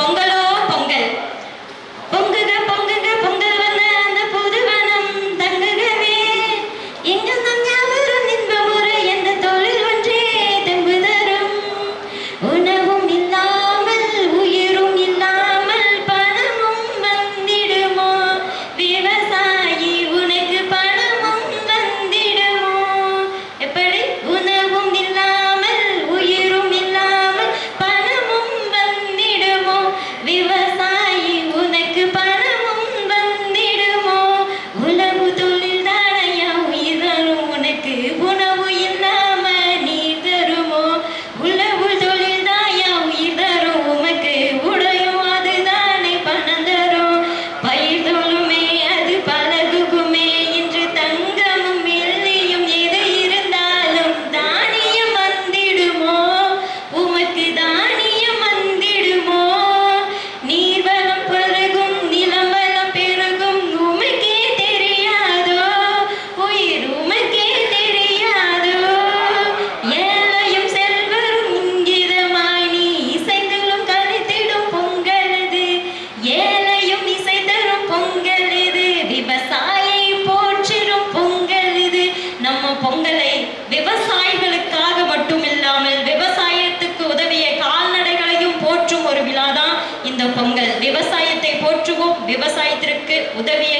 póngalo விவசாயத்திற்கு உதவிய